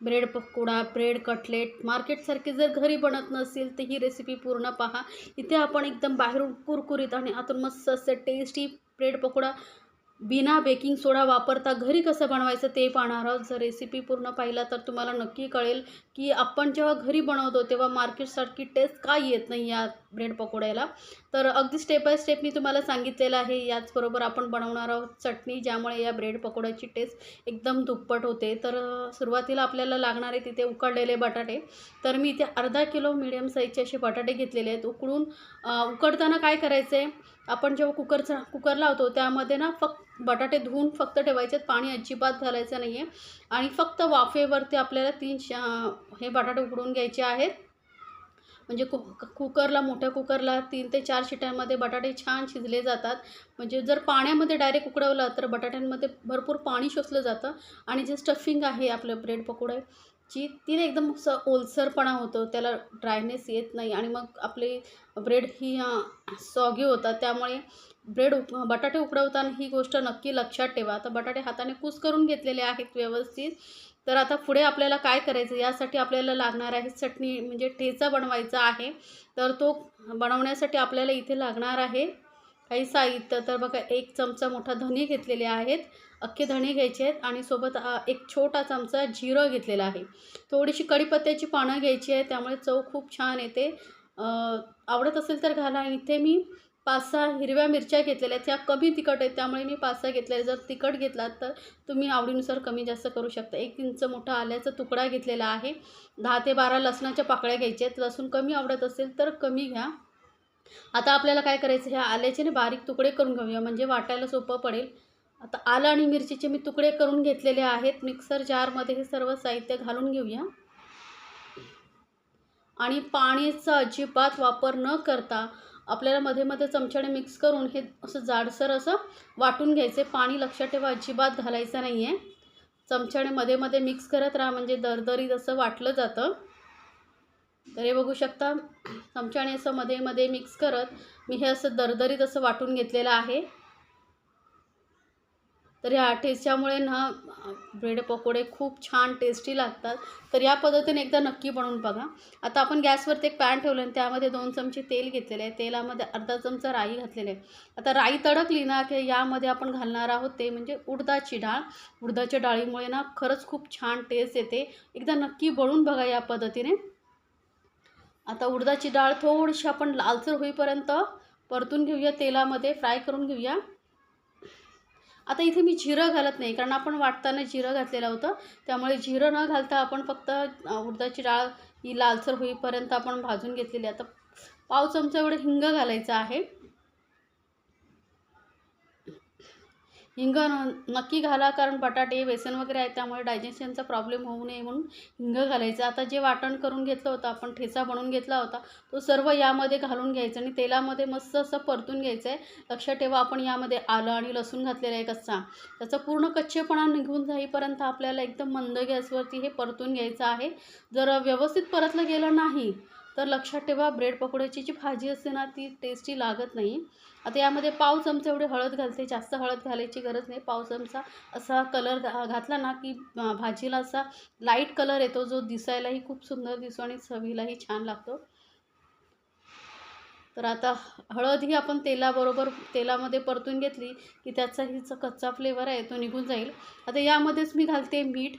Bread pakoda bread cutlet. मार्केटसारखे जर घरी बनत नसेल तर ही रेसिपी पूर्ण पहा. इथे आपण एकदम बाहेरून कुरकुरीत आणि आतून मस्त असे टेस्टी ब्रेड पकोडा बिना बेकिंग सोडा वापरता घरी कसं बनवायचं ते पाहणार आहोत. जर रेसिपी पूर्ण पाहिला तर तुम्हाला नक्की कळेल की आपण जेव्हा घरी बनवतो तेव्हा मार्केटसारखी टेस्ट काय येत नाही या ब्रेड पकोड्याला. तर अगदी स्टेप बाय स्टेप मी तुम्हाला सांगितलेलं आहे. याचबरोबर आपण बनवणार आहोत चटणी ज्यामुळे या ब्रेड पकोड्याची टेस्ट एकदम दुप्पट होते. तर सुरुवातीला आपल्याला लागणारे तिथे उकडलेले बटाटे. तर मी इथे अर्धा किलो मिडियम साईजचे असे बटाटे घेतलेले आहेत. उकडून उकडताना काय करायचं आहे आपण जेव्हा कुकरचा कुकर लावतो त्यामध्ये ना फक्त बटाटे धुवून फक्त ठेवायचे आहेत पाणी अजिबात घालायचं नाही आहे आणि फक्त वाफेवरती आपल्याला तीन हे बटाटे उकडून घ्यायचे आहेत. म्हणजे कु कुकरला मोठ्या कुकरला तीन ते चार शिट्यांमध्ये बटाटे छान शिजले जातात. म्हणजे जर पाण्यामध्ये डायरेक्ट उकडवलं तर बटाट्यांमध्ये भरपूर पाणी शोषलं जातं. आणि जे स्टफिंग आहे आपलं ब्रेड ची तिने एकदम स ओलसरपणा होतो त्याला ड्रायनेस येत नाही आणि मग आपली ब्रेड ही सॉगी होतात. त्यामुळे ब्रेड उक बटाटे उकडवताना ही गोष्ट नक्की लक्षात ठेवा. आता बटाटे हाताने कूस करून घेतलेले आहेत व्यवस्थित. तर आता पुढे आपल्याला काय करायचं? यासाठी आपल्याला लागणार आहे चटणी म्हणजे ठेचा बनवायचा आहे. तर तो बनवण्यासाठी आपल्याला इथे लागणार आहे काही साहित्य तर बघा एक चमचा मोठा धने घेतलेले आहेत. अख्खे धणे घ्यायचे आहेत आणि सोबत एक छोटा चमचा जिरं घेतलेला आहे. थोडीशी कढीपत्त्याची पानं घ्यायची आहे त्यामुळे चव खूप छान येते. आवडत असेल तर घाला. इथे मी पाच सहा हिरव्या मिरच्या घेतलेल्या आहेत. त्या कमी तिखट आहेत त्यामुळे मी पाच सहा घेतलेल्या जर तिखट घेतलात तर तुम्ही आवडीनुसार कमी जास्त करू शकता. एक इंच मोठा आल्याचा तुकडा घेतलेला आहे. दहा ते बारा लसणाच्या पाकळ्या घ्यायच्या आहेत. लसूण कमी आवडत असेल तर कमी घ्या. आता आपल्याला काय करायचं? ह्या आल्याचे ना बारीक तुकडे करून घेऊया. म्हणजे वाटायला सोपं पडेल. आता आलं आणि मिरचीचे मी तुकडे करून घेतलेले आहेत. मिक्सर जारमध्ये हे सर्व साहित्य घालून घेऊया. आणि पाण्याचा अजिबात वापर न करता आपल्याला मध्ये मध्ये चमच्याने मिक्स करून हे असं जाडसर असं वाटून घ्यायचे. पाणी लक्षात ठेवा अजिबात घालायचं नाही आहे चमच्याने मध्ये मध्ये मिक्स करत राहा. म्हणजे दरदरीत असं वाटलं जातं. तर हे बघू शकता चमच्याने असं मध्ये मध्ये मिक्स करत मी हे असं दरदरीत असं वाटून घेतलेलं आहे. तर ह्या ठेच्यामुळे ना ब्रेड पकोडे खूप छान टेस्टी लागतात. तर या पद्धतीने एकदा नक्की बनवून बघा. आता आपण गॅसवरती एक पॅन ठेवलं आणि त्यामध्ये दोन चमचे तेल घेतलेले आहे. तेलामध्ये अर्धा चमचा राई घातलेले आहे. आता राई तडकली ना की यामध्ये आपण घालणार आहोत ते म्हणजे उडदाची डाळ. उडदाच्या डाळीमुळे ना खरंच खूप छान टेस्ट येते. एकदा नक्की बनवून बघा या पद्धतीने. आता उडदाची डाळ थोडीशी आपण लालसर होईपर्यंत परतून घेऊया तेलामध्ये फ्राय करून घेऊया. आता इथे मी जिरं घालत नाही कारण आपण वाटताना जिरं घातलेलं होतं. त्यामुळे जिरं न घालता आपण फक्त उडदाची डाळ ही लालसर होईपर्यंत आपण भाजून घेतलेली आता पाव चमचा एवढं हिंग घालायचं आहे. हिंग न- नक्की घाला कारण बटाटे बेसन वगैरे आहे त्यामुळे डायजेशनचा प्रॉब्लेम होऊ नये म्हणून हिंग घालायचं. आता जे वाटण करून घेतलं होतं आपण ठेचा बनवून घेतला होता तो सर्व यामध्ये घालून घ्यायचं आणि तेलामध्ये मस्त असं परतून घ्यायचं आहे. लक्षात ठेवा आपण यामध्ये आलं आणि लसूण घातलेलं आहे कच्चा. त्याचा पूर्ण कच्चेपणा निघून जाईपर्यंत आपल्याला एकदम मंद गॅसवरती हे परतून घ्यायचं आहे. जर व्यवस्थित परतलं गेलं नाही तर लक्षात ठेवा ब्रेड पकोड्याची जी भाजी असते ना ती टेस्टी लागत नाही. आता यामध्ये पाव चमचा एवढी हळद घालते जास्त हळद घालायची गरज नाही. पाव चमचा असा कलर घातला ना की भाजीला असा लाइट कलर येतो जो दिसायलाही खूप सुंदर दिसतो आणि चवीलाही छान लागतो. तर आता हळद ही आपण तेलाबरोबर तेलामध्ये परतून घेतली की त्याचा हिचा कच्चा फ्लेवर आहे तो निघून जाईल. आता यामध्येच मी घालते मीठ.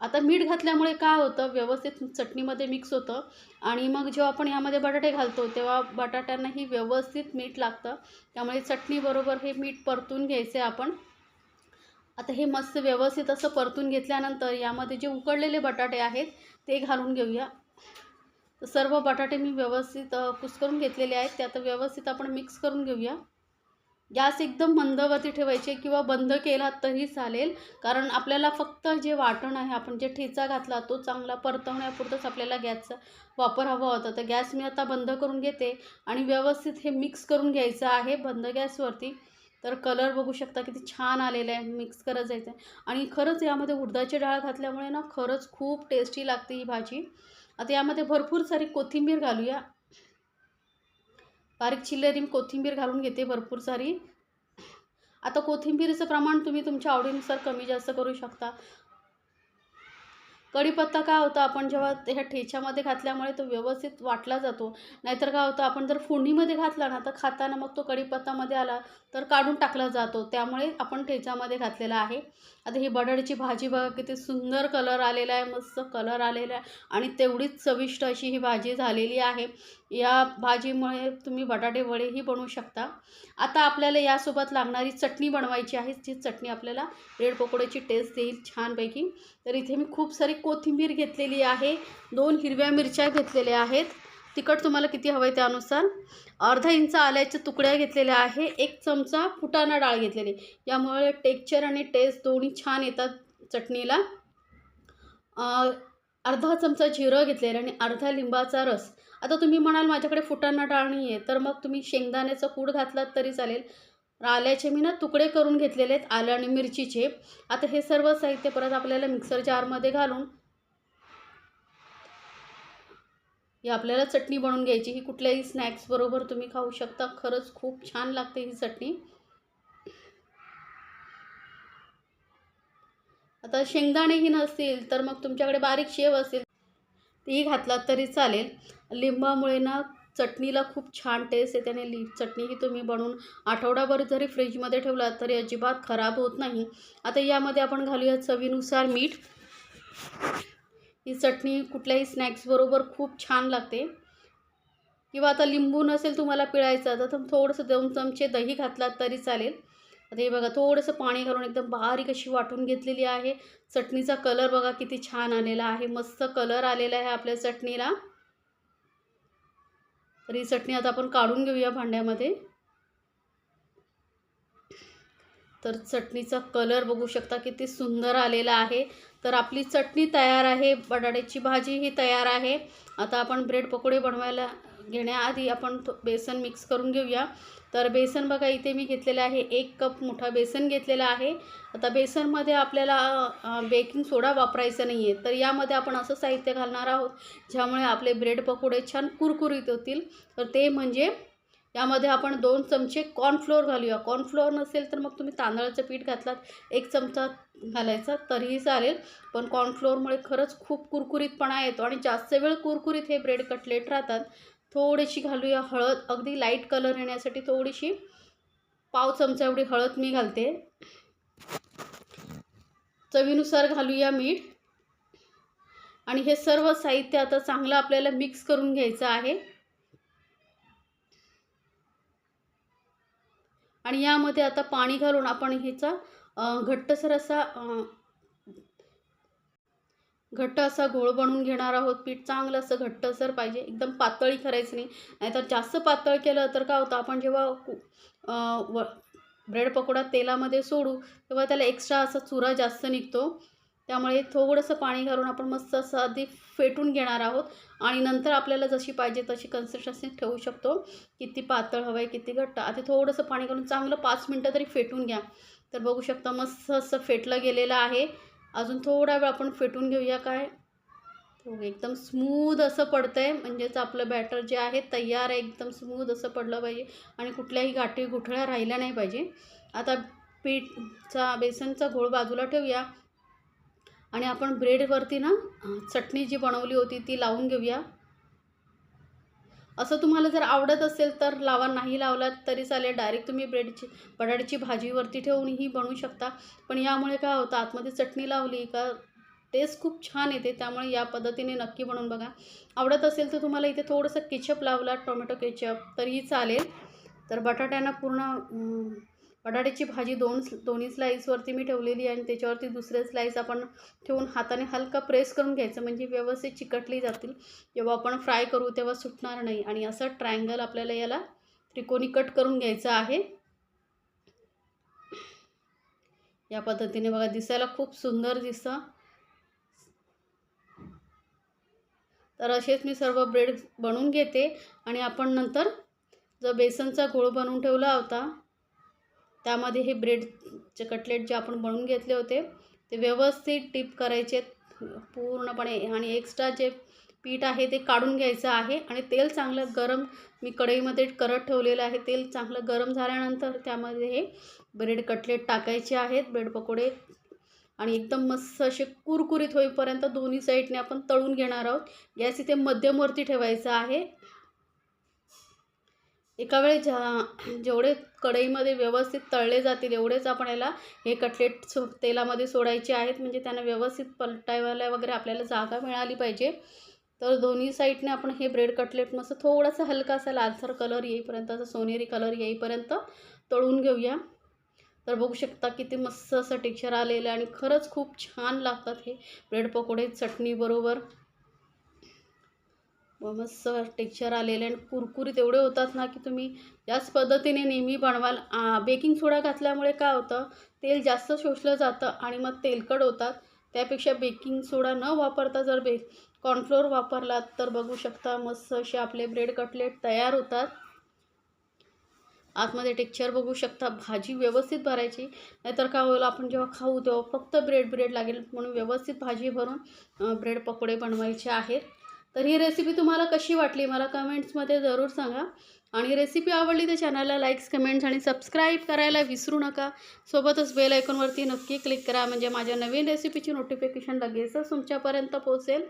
आता मीठ घातल्यामुळे काय होतं व्यवस्थित चटणीमध्ये मिक्स होतं आणि मग जेव्हा आपण यामध्ये बटाटे घालतो तेव्हा बटाट्यांनाही व्यवस्थित मीठ लागतं. त्यामुळे चटणीबरोबर हे मीठ परतून घ्यायचे आपण. आता हे मस्त व्यवस्थित असं परतून घेतल्यानंतर यामध्ये जे उकडलेले बटाटे आहेत ते घालून घेऊया. सर्व बटाटे मी व्यवस्थित अ, कुस्करून घेतलेले आहेत. ते आता व्यवस्थित आपण मिक्स करून घेऊया. गॅस एकदम मंदवरती ठेवायचे किंवा बंद केला तरी चालेल. कारण आपल्याला फक्त जे वाटण आहे आपण जे ठेचा घातला तो चांगला परतवण्यापुरतंच आपल्याला गॅसचा वापर हवा होता. तर गॅस मी आता बंद करून घेते आणि व्यवस्थित हे मिक्स करून घ्यायचं आहे बंद गॅसवरती. तर कलर बघू शकता किती छान आलेला आहे मिक्स करत जायचं आहे. आणि खरंच यामध्ये उडदाची डाळ घातल्यामुळे ना खरंच खूप टेस्टी लागते ही भाजी. आता यामध्ये भरपूर सारी कोथिंबीर घालूया. बारीक चिरलेली कोथिंबीर घालून घेते भरपूर सारी. आता कोथिंबीरीचं प्रमाण तुम्ही तुमच्या आवडीनुसार कमी जास्त करू शकता. कढीपत्ता काय होतं आपण जेव्हा ह्या ठेच्यामध्ये घातल्यामुळे तो व्यवस्थित वाटला जातो. नाहीतर काय होतं आपण जर फोडणीमध्ये घातला ना तर खाताना मग तो कढीपत्तामध्ये आला तर काढून टाकला जातो. त्यामुळे आपण ठेच्यामध्ये घातलेला आहे. आता ही बटाट्याची भाजी बघा किती सुंदर कलर आलेला आहे मस्त कलर आलेला आहे. आणि तेवढीच चविष्ट अशी ही भाजी झालेली आहे. या भाजीमुळे तुम्ही बटाटे वडेही बनवू शकता. आता आपल्याला यासोबत लागणारी चटणी बनवायची आहे. ती चटणी आपल्याला रेड पकोड्याची टेस्ट देईल छानपैकी. तर इथे मी खूप सारी कोथिंबीर घेतलेली आहे. दोन हिरव्या मिरच्या घेतलेल्या आहेत. तिखट तुम्हाला किती हवं आहे त्यानुसार? अर्धा इंच आल्याच्या तुकड्या घेतलेल्या आहे एक चमचा फुटाणा डाळ घेतलेली. यामुळे टेक्चर आणि टेस्ट दोन्ही छान येतात चटणीला. अर्धा चमचा जिरं घेतलेलं आणि अर्धा लिंबाचा रस. आता तुम्ही म्हणाल माझ्याकडे फुटाणा डाळ नाही आहे तर मग तुम्ही शेंगदाण्याचा कूड घातलात तरी चालेल. आल्याचे मी ना तुकडे करून घेतलेले आहेत आलं आणि मिरचीचे. आता हे सर्व साहित्य परत आपल्याला मिक्सर जारमध्ये घालून ही आपल्याला चटणी बनवून घ्यायची. ही कुठल्याही स्नॅक्सबरोबर तुम्ही खाऊ शकता. खरंच खूप छान लागते ही चटणी. आता शेंगदाणेही नसतील तर मग तुमच्याकडे बारीक शेव असेल. तेही घातलात तरी चालेल. लिंबामुळे ना चटणीला खूप छान टेस्ट येते आणि लि चटणी ही तुम्ही बनवून आठवडाभर जरी फ्रीजमध्ये ठेवलात तरी अजिबात खराब होत नाही. आता यामध्ये आपण घालूया चवीनुसार मीठ. ही चटणी कुठल्याही स्नॅक्सबरोबर खूप छान लागते. किंवा आता लिंबू नसेल तुम्हाला पिळायचं तर थोडंसं दोन चमचे दही घातलात तरी चालेल. आता हे बघा थोडंसं पाणी घालून एकदम बारीक अशी वाटून घेतलेली आहे. चटणीचा कलर बघा किती छान आलेला आहे. मस्त कलर आलेला आहे आपल्या चटणीला. तर ही चटणी आता आपण काढून घेऊया भांड्यामध्ये. तर चटणीचा कलर बघू शकता किती सुंदर आलेला आहे. तर आपली चटणी तयार आहे बटाट्याची भाजी ही तयार आहे. आता आपण ब्रेड पकोडे बनवायला घेण्याआधी आपण बेसन मिक्स करून घेऊया. तर बेसन बघा इथे मी घेतलेलं आहे एक कप मोठा बेसन घेतलेला आहे. आता बेसनमध्ये आपल्याला बेकिंग सोडा वापरायचा नाही आहे तर यामध्ये आपण असं साहित्य घालणार आहोत ज्यामुळे आपले ब्रेड पकोडे छान कुरकुरीत होतील. तर ते म्हणजे यामध्ये आपण दोन चमचे कॉर्नफ्लोअर घालूया. कॉर्नफ्लोअर नसेल तर मग तुम्ही तांदळाचं पीठ घातलात एक चमचा घालायचा तरीही चालेल. पण कॉर्नफ्लोअरमुळे खरंच खूप कुरकुरीतपणा येतो आणि जास्त वेळ कुरकुरीत हे ब्रेड कटलेट राहतात. थोडीशी घालूया हळद. अगदी लाइट कलर येण्यासाठी थोडीशी पाव चमचा एवढी हळद मी घालते. चवीनुसार घालूया मीठ. आणि हे सर्व साहित्य आता चांगलं आपल्याला मिक्स करून घ्यायचं आहे. आणि यामध्ये आता पाणी घालून आपण ह्याचा घट्टसर असा घट्ट असा घोळ बनवून घेणार आहोत. पीठ चांगलं असं घट्टसर पाहिजे. एकदम पातळी करायचं नाही. नाहीतर जास्त पातळ केलं तर काय होतं आपण जेव्हा व ब्रेड पकोडा तेलामध्ये सोडू तेव्हा त्याला एक्स्ट्रा असा चुरा जास्त निघतो. त्यामुळे थोडंसं पाणी घालून आपण मस्त असं आधी फेटून घेणार आहोत. आणि नंतर आपल्याला जशी पाहिजे तशी कन्सिस्टन्सी ठेवू शकतो. किती पातळ हवं आहे किती घट्ट. आधी थोडंसं पाणी घालून चांगलं पाच मिनटं तरी फेटून घ्या. तर बघू शकता मस्त असं फेटलं गेलेलं आहे. अजून थोडा वेळ आपण फेटून घेऊया काय. हो, एकदम स्मूद असं पडतं आहे म्हणजेच आपलं बॅटर जे आहे तयार आहे. एकदम स्मूद असं पडलं पाहिजे. आणि कुठल्याही गाठी गुठळ्या राहिल्या नाही पाहिजे. आता पीठचा बेसनचा घोळ बाजूला ठेवूया. आणि आपण ब्रेडवरती ना चटणी जी बनवली होती ती लावून घेऊया. असं तुम्हाला जर आवडत असेल तर लावा नाही लावलात तरी चालेल. डायरेक्ट तुम्ही ब्रेडची बटाट्याची भाजीवरती ठेवूनही बनवू शकता. पण यामुळे काय होतं आतमध्ये चटणी लावली का टेस्ट खूप छान येते. त्यामुळे या पद्धतीने नक्की बनवून बघा. आवडत असेल तर तुम्हाला इथे थोडंसं केचप लावला टोमॅटो केचप तरीही चालेल. तर बटाट्यांना पूर्ण बटाट्याची भाजी दोन दोन्ही स्लाईसवरती मी ठेवलेली आहे आणि त्याच्यावरती दुसरे स्लाईस आपण ठेवून हाताने हलका प्रेस करून घ्यायचं. म्हणजे व्यवस्थित चिकटली जातील. जेव्हा आपण फ्राय करू तेव्हा सुटणार नाही. आणि असं ट्रायंगल आपल्याला याला त्रिकोणी कट करून घ्यायचं आहे. या पद्धतीने बघा दिसायला खूप सुंदर दिसतं. तर असेच मी सर्व ब्रेड बनवून घेते. आणि आपण नंतर जो बेसनचा घोळ बनवून ठेवला होता त्यामध्ये हे ब्रेडचे कटलेट जे आपण बनवून घेतले होते ते व्यवस्थित टीप करायचे. पूर्णपणे आणि एक्स्ट्रा जे पीठ आहे ते काढून घ्यायचं आहे आणि तेल चांगलं गरम मी कढईमध्ये करत ठेवलेलं आहे. तेल चांगलं गरम झाल्यानंतर त्यामध्ये हे ब्रेड कटलेट टाकायचे आहेत ब्रेड पकोडे. आणि एकदम मस्त असे कुरकुरीत होईपर्यंत दोन्ही साईडने आपण तळून घेणार आहोत. गॅस इथे मध्यमवरती ठेवायचा आहे. एका वेळी ज्या जेवढे कढईमध्ये व्यवस्थित तळले जातील एवढेच आपण याला हे कटलेट सो तेलामध्ये सोडायचे आहेत. म्हणजे त्यांना व्यवस्थित पलटायला वगैरे आपल्याला जागा मिळाली पाहिजे. तर दोन्ही साईडने आपण हे ब्रेड कटलेट मस्त थोडासा हलका असा लालसर कलर येईपर्यंत असं सोनेरी कलर येईपर्यंत तळून घेऊया. तर बघू शकता किती मस्त असं टेक्स्चर आलेलं आहे आणि खरंच खूप छान लागतात हे ब्रेड पकोडे चटणीबरोबर मस्त टेक्स्चर आलेले आणि कुरकुरीत एवढे होतात ना की तुम्ही याच पद्धतीने नेहमी बनवाल. बेकिंग सोडा घातल्यामुळे काय होतं तेल जास्त शोषलं जातं आणि मग तेलकट होतात. त्यापेक्षा बेकिंग सोडा न वापरता जर बे कॉर्नफ्लोअर वापरलात तर बघू शकता मस्त असे आपले ब्रेड कटलेट तयार होतात. आतमध्ये टेक्स्चर बघू शकता भाजी व्यवस्थित भरायची. नाहीतर काय होईल आपण जेव्हा खाऊ तेव्हा फक्त ब्रेड ब्रेड लागेल म्हणून व्यवस्थित भाजी भरून ब्रेड पकोडे बनवायचे आहेत. तर ही रेसिपी तुम्हाला कशी वाटली मला कमेंट्समध्ये जरूर सांगा. आणि रेसिपी आवडली तर चॅनलला लाईक्स कमेंट्स आणि सबस्क्राईब करायला विसरू नका. सोबतच बेल ऐकूनवरती नक्की क्लिक करा. म्हणजे माझ्या नवीन रेसिपीची नोटिफिकेशन लगेचच तुमच्यापर्यंत पोहोचेल.